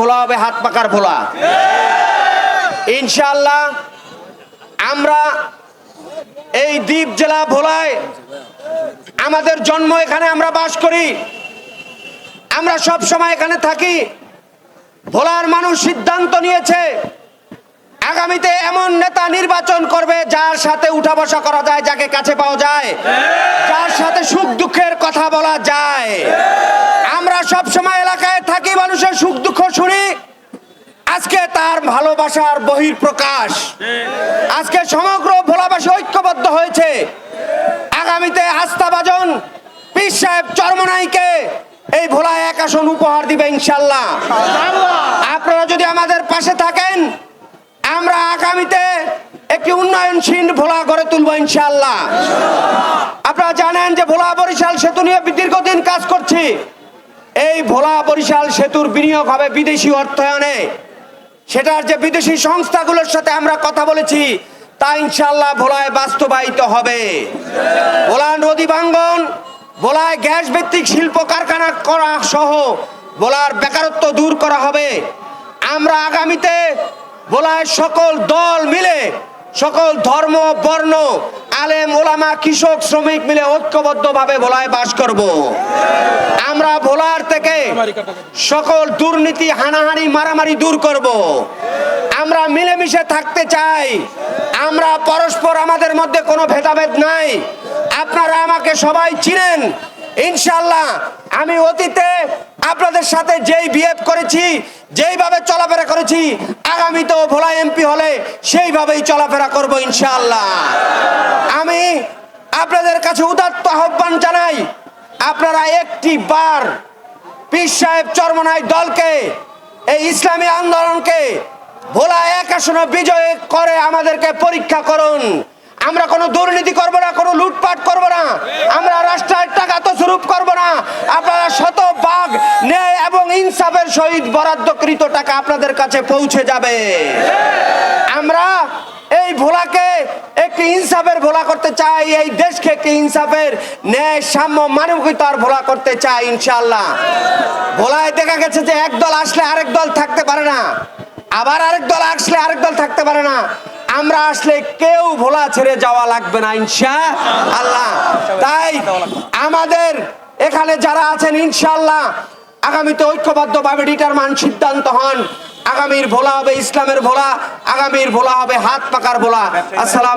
ভোলা হবে, হাত পাকার ভোলা ইনশাআল্লাহ, আমরা এই দ্বীপ জেলা ভোলায় আমাদের জন্ম এখানে আমরা বাস করি। আমরা সব সময় এখানে থাকি। ভোলার মানুষ সিদ্ধান্ত নিয়েছে, আগামীতে এমন নেতা নির্বাচন করবে যার সাথে উঠা বসা করা যায়, যাকে কাছে পাওয়া যায়। যার সাথে সুখ দুঃখের কথা বলা যায়। আমরা সব সময় মানুষের সুখ দুঃখ শুনি, আজকে তার ভালোবাসার বহির প্রকাশ আজকে সমগ্র ভোলাবাসী ঐক্যবদ্ধ হয়েছে। আগামীতে আস্থাভাজন পীর সাহেব চরমনাইকে এই ভোলায় এক আসন উপহার দিবে ইনশাল্লাহ। আপনারা যদি আমাদের পাশে থাকেন, আমরা আগামীতে একটি উন্নয়নশীল ভোলা গড়ে তুলবো ইনশাল্লাহ। আপনারা জানেন যে ভোলা বরিশাল সেতু নিয়ে দীর্ঘদিন কাজ করছি। এই ভোলা বরিশাল সেতুর বিনিয়োগ হবে বিদেশি অর্থায়নে। সেটার যে বিদেশি সংস্থাগুলোর সাথে আমরা কথা বলেছি, তা ইনশাল্লাহ ভোলায় বাস্তবায়িত হবে। ভোলা নদী ভাঙ্গন, ভোলায় গ্যাস ভিত্তিক শিল্প কারখানা করা সহ ভোলার বেকারত্ব দূর করা হবে। আমরা আগামীতে ভোলায় সকল দল মিলে, সকল ধর্ম, বর্ণ আলেম, ওলামা, কৃষক, শ্রমিক মিলে ঐক্যবদ্ধভাবে ভোলায় বাস করব। আমরা ভোলার থেকে সকল দুর্নীতি, হানাহানি, মারামারি দূর করব। আমরা মিলেমিশে থাকতে চাই। আমরা পরস্পর আমাদের মধ্যে কোনো ভেদাভেদ নাই। আপনারা আমাকে সবাই চিনেন। ইনশাল্লাহ আমি অতীতে আপনাদের সাথে যেই বিহেভ করেছি, যেইভাবে চলাফেরা করেছি আগামীতেও ভোলা এমপি হলে সেইভাবেই চলাফেরা করব ইনশাআল্লাহ। আমি আপনাদের কাছে উদাত্ত আহ্বান জানাই, আপনারা একটি বার পীর সাহেব চরমনাই দলকে, এই ইসলামী আন্দোলনকে ভোলা এক আসনে বিজয় করে আমাদেরকে পরীক্ষা করুন। আমরা কোনো দুর্নীতি করব না, কোনো লুটপাট করব না, আমরা রাষ্ট্রের টাকা তো স্বরূপ করব না। আপনারা এবং ইনসাফের সহিত বরাদ্দকৃত টাকা আপনাদের কাছে পৌঁছে যাবে। আমরা এই ভোলাকে একটি ইনসাফের ভোলা করতে চাই, এই দেশকে একটি ইনসাফের ন্যায় সাম্য মানবিকতার ভোলা করতে চাই, ইনশাআল্লাহ। ভোলায় দেখা গেছে যে এক দল আসলে আরেক দল থাকতে পারে না, আবার আরেক দল আসলে আরেক দল থাকতে পারে না। আমরা আসলে কেউ ভোলা ছেড়ে যাওয়া লাগবে না ইনশা আল্লাহ তাই আমাদের এখানে যারা আছেন, ইনশাআল্লাহ আগামীতে ঐক্যবদ্ধভাবে ডিটারমান সিদ্ধান্ত হন। আগামীর ভোলা হবে ইসলামের ভোলা, আগামীর ভোলা হবে হাত পাকার ভোলা। আসসালাম